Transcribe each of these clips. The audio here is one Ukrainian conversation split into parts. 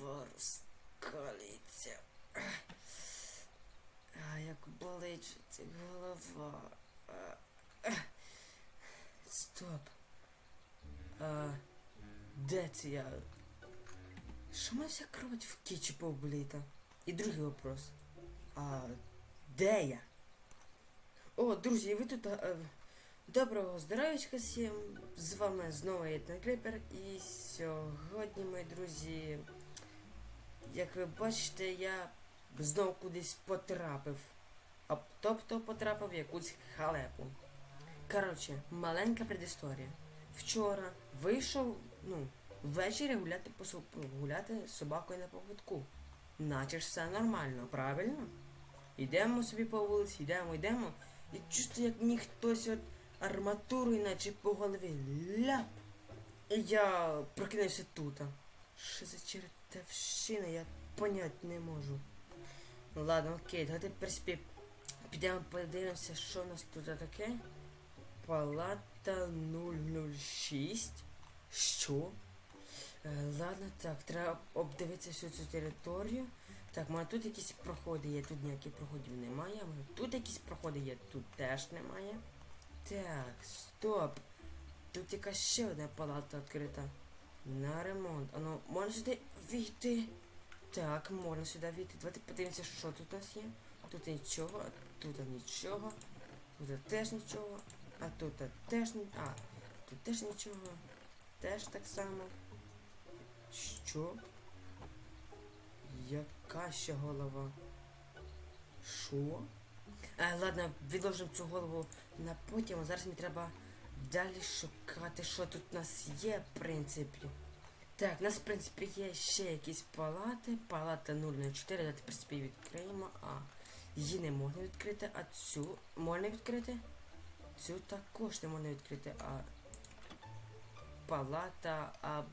голова розкалиться. А як болить голова. А, а. Стоп. А, де це я? Що мене вся кров в кічі повбліта? І другий вопрос. А де я? О, друзі, ви тут. е, Доброго здоров'ячка всім! З вами знову Єдна Кліпер і сьогодні, мої друзі, як ви бачите, я знову кудись потрапив. А тобто потрапив в якусь халепу. Коротше, маленька предісторія. Вчора вийшов, ну, ввечері гуляти по гуляти з собакою на поводку. Наче ж все нормально, правильно? Йдемо собі по вулиці, йдемо, йдемо. І чувствую, як мені хтось от арматурою наче по голові ляп. І я прокинувся тут. Що за чертовщина, я понять не можу. Ну ладно, окей, давайте перспі... Підемо подивимося, що у нас тут таке. Палата 006. Що? Е, ладно, так, треба обдивитися всю цю територію. Так, може тут якісь проходи є, тут ніяких проходів немає. Може тут якісь проходи є, тут теж немає. Так, стоп. Тут якась ще одна палата відкрита. На ремонт. А ну, можна сюди війти? Так, можна сюди війти. Давайте подивимося, що тут у нас є. Тут нічого, тут нічого. Тут теж нічого. А тут теж ні. А, тут теж нічого. Теж так само. Що? Яка ще голова? Що? А, ладно, відложимо цю голову на потім, а зараз мені треба далі шукати, що тут у нас є, в принципі. Так, у нас, в принципі, є ще якісь палати. Палата 004, давайте, в принципі, відкриємо. А, її не можна відкрити, а цю можна відкрити? Цю також не можна відкрити, а палата аб...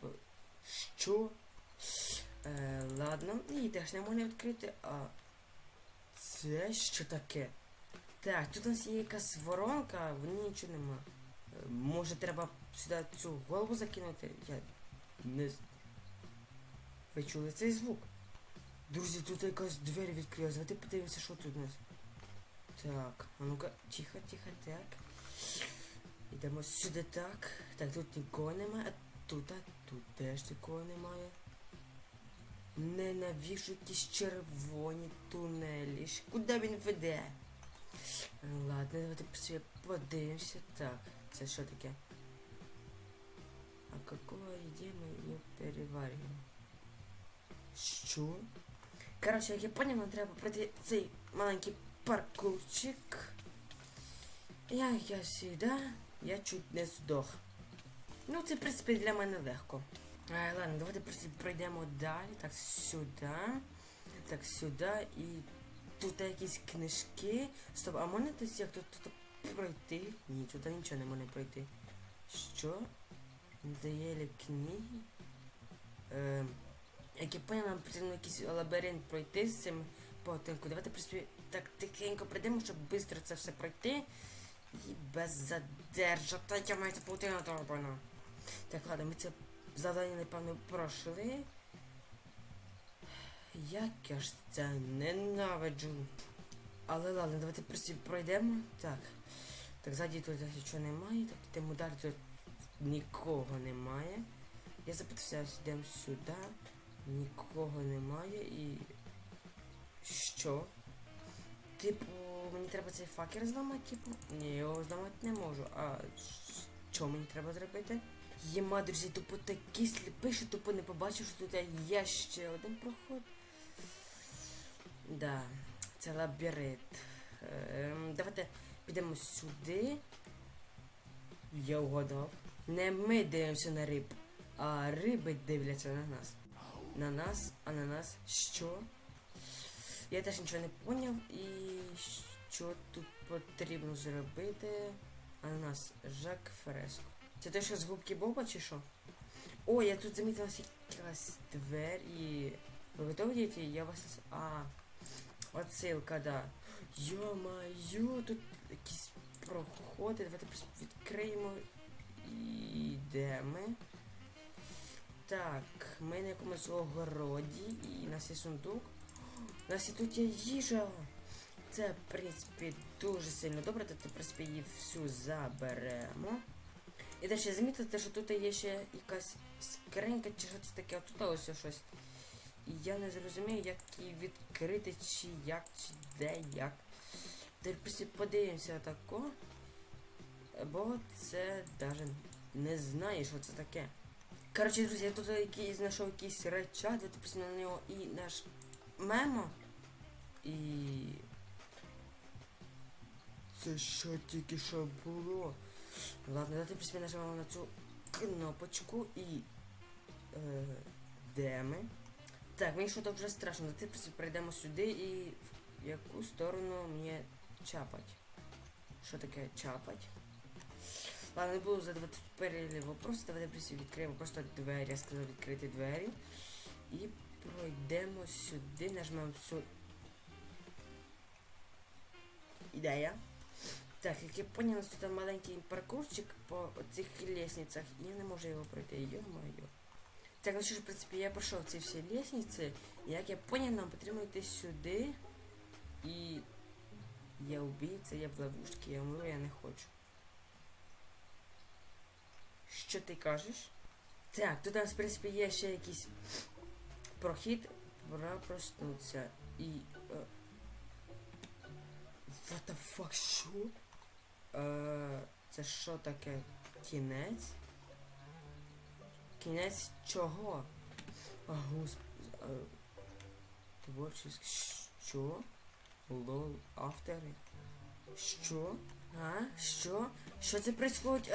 Що? Е, ладно, її теж не можна відкрити, а це що таке? Так, тут у нас є якась воронка, в ній нічого нема. Може треба сюди цю голову закинути? Я не. Ви чули цей звук? Друзі, тут якась двері відкрилась. Давайте подивимося, що тут у нас. Так, а ну-ка, тихо, тихо, так. Йдемо сюди так. Так, тут нікого немає, а тут, а тут теж нікого немає. Ненавіжу якісь червоні тунелі. Куди він веде? Ладно, давайте подивимося. Так, це що таке? А какого їде ми її переварюємо? Що? Коротше, як я поняв, нам треба пройти цей маленький паркурчик. Як я сюди, я чуть не здох. Ну, це, в принципі, для мене легко. А, ладно, давайте просто пройдемо далі. Так, сюди. Так, сюди і тут якісь книжки. Стоп, а можна десь як тут, тут пройти? Ні, туди нічого не можна пройти. Що? Надоели книги? Ем, як я понял, нам потрібно якийсь лабіринт пройти з цим потинку. Давайте в принципі, так тихенько пройдемо, щоб швидко це все пройти. І без задержати. Я маю це паутина торбана. Так, ладно, ми це завдання, напевно, пройшли. Як я ж це ненавиджу. Але ладно, давайте просто пройдемо. Так. Так, ззаді тут нічого немає. Так, йдемо далі, тут нікого немає. Я запитався, йдемо сюди. Нікого немає і. Що? Типу, мені треба цей факер зламати, типу? Ні, його зламати не можу. А що мені треба зробити? Єма, друзі, тупо такий сліпий, що тупо не побачив, що тут є ще один проход. Да, це лабіринт. Ем, давайте підемо сюди. Я угадав. Не ми дивимося на риб, а риби дивляться на нас. На нас, а на нас що? Я теж нічого не поняв і що тут потрібно зробити. А на Жак Фреско. Це те, що з губки Боба чи що? О, я тут замітила якась двері. Ви готові діти? Я вас. А. Отсилка, да. Йо-майо, тут якісь проходи. Давайте відкриємо. І? Так, ми на якомусь огороді і у нас є сундук. У нас і тут є їжа. Це, в принципі, дуже сильно добре, то, в принципі, її всю заберемо. І ще замітите, що тут є ще якась скринька чи що це таке, а тут ось щось. Я не зрозумію, як її відкрити, чи як, чи де, як. Принципі, подивимося тако. Бо це навіть не знаю, що це таке. Коротше, друзі, я тут який, знайшов якийсь ви тепер на нього і наш мемо. І. Це що тільки що було? Ладно, давайте присмі нажимаємо на цю кнопочку і. Е, де ми? Так, мені що-то вже страшно. Просто прийдемо сюди і в яку сторону мені чапать. Що таке чапать? Ладно, не буду задавати перелі вопроси, давайте просто відкриємо просто двері, я сказав відкрити двері. І пройдемо сюди, нажмемо цю ідея. Так, як я понял, у нас тут маленький паркурчик по цих лестницях, і я не можу його пройти, йо-моє. Так, ну що ж, в принципі, я пройшов ці всі лестниці, і як я понял, нам потрібно йти сюди, і я убійця, я в ловушці, я умру, я не хочу. Що ти кажеш? Так, тут в принципі, є ще якийсь прохід. Пора проснутися. І. Е... What the fuck, що? Е... Це що таке? Кінець? Кінець чого? Е... Творчість. Що? Лол, автори? Що? А? Що? Що це происходить?